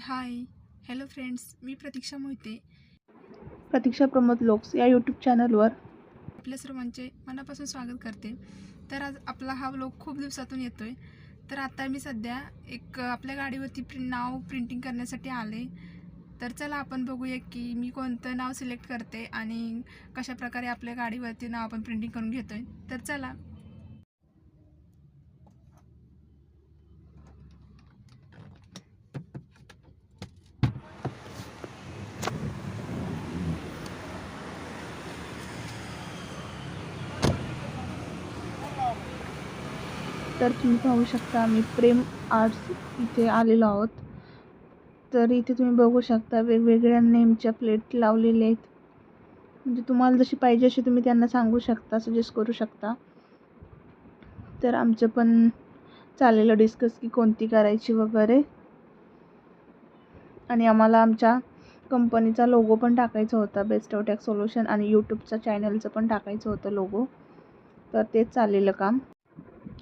हाय hello friends मी Pratiksha Mohite. Pratiksha Pramod looks या YouTube चॅनलवर आपल्या सर्वांचे मनापासून स्वागत करते. तर आज आपला हा व्लॉग खूप दिवसातून येतो आहे तर आता मी सध्या एक आपल्या गाडीवरती प्रिंट नाव प्रिंटिंग करण्यासाठी आले. तर चला आपण बघूया की मी कोणतं नाव सिलेक्ट करते आणि कशा प्रकारे आपल्या गाडीवरती नाव आपण प्रिंटिंग करून घेतो आहे तर चला. तर तुम्ही पाहू शकता आम्ही प्रेम आर्ट्स इथे आलेलो आहोत. तर इथे तुम्ही बघू शकता वेगवेगळ्या नेमच्या प्लेट लावलेल्या आहेत. म्हणजे तुम्हाला जशी पाहिजे अशी तुम्ही त्यांना सांगू शकता सजेस्ट करू शकता. तर आमचं पण चाललेलं डिस्कस की कोणती करायची वगैरे. आणि आम्हाला आमच्या कंपनीचा लोगो पण टाकायचा होता बेस्ट टॅक सोल्युशन आणि यूट्यूबचा चॅनलचं पण टाकायचं होतं लोगो तर तेच चाललेलं काम.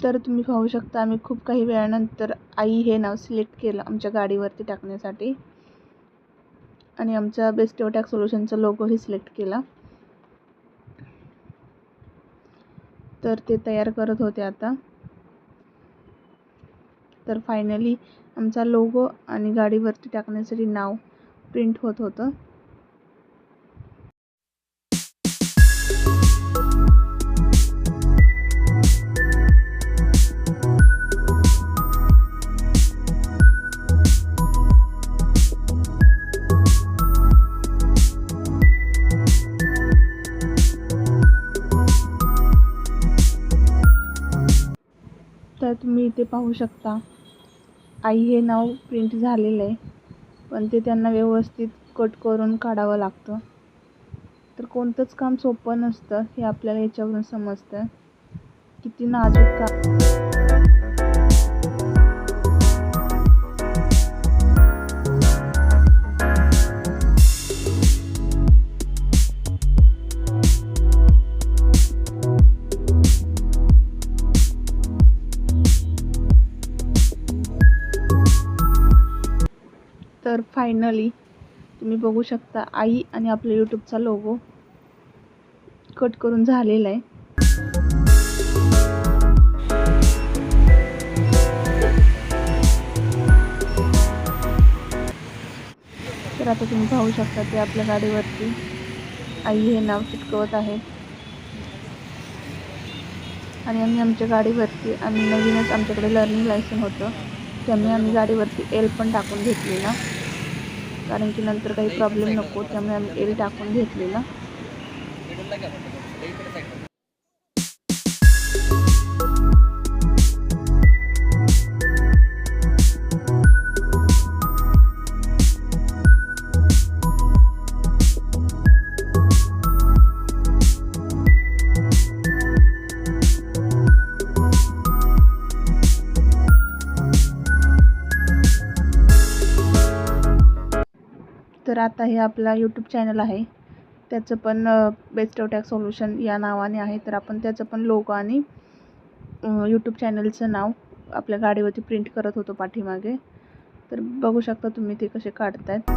तर तुम्ही पाहू शकता आम्ही खूप काही वेळानंतर आई हे नाव सिलेक्ट केलं आमच्या गाडीवरती टाकण्यासाठी. आणि आमच्या बेस्ट ओटॅक सोल्युशनचा लोगोही सिलेक्ट केला. तर ते तयार करत होते आता. तर फायनली आमचा लोगो आणि गाडीवरती टाकण्यासाठी नाव प्रिंट होत होतं. तर तुम्ही इथे पाहू शकता. आई हे नाव प्रिंट झालेलं आहे. पण ते त्यांना व्यवस्थित कट करून काढावं लागतं. तर कोणतंच काम सोपं नसतं हे आपल्याला याच्यावरून समजतं. किती नाजूक काम. फायनली तुम्ही बघू शकता आई आणि आपल्या यूट्यूबचा लोगो कट करून झालेला आहे. तर आता तुम्ही पाहू शकता ते आपल्या गाडीवरती आई हे नाव चिटकवत आहे. आणि आम्ही आमच्या गाडीवरती आम्ही नवीनच आमच्याकडे लर्निंग लायसन होतं. त्यामुळे आम्ही गाडीवरती एल पण टाकून घेतलेला. कारण की नंतर काही प्रॉब्लेम नको त्यामुळे आम्ही एल टाकून घेतलेलं. तर आता हे आपला यूट्यूब चॅनल आहे. त्याचं पण बेस्ट ऑटॅक सोल्युशन या नावाने आहे. तर आपण त्याचं पण लोगो आणि यूट्यूब चॅनलचं नाव आपल्या गाडीवरती प्रिंट करत होतो पाठीमागे. तर बघू शकता तुम्ही ते कसे काढतायत.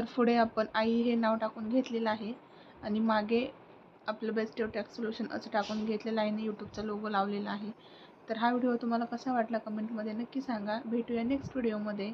तर पुढे आपण आई हे नाव टाकून घेतलेलं आहे. आणि मागे आपलं बेस्ट टॅक्स सोल्युशन असं टाकून घेतलेलं आहे. आणि यूट्यूबचा लोगो लावलेला आहे. तर हा व्हिडिओ तुम्हाला कसा वाटला कमेंटमध्ये नक्की सांगा. भेटूया नेक्स्ट व्हिडिओमध्ये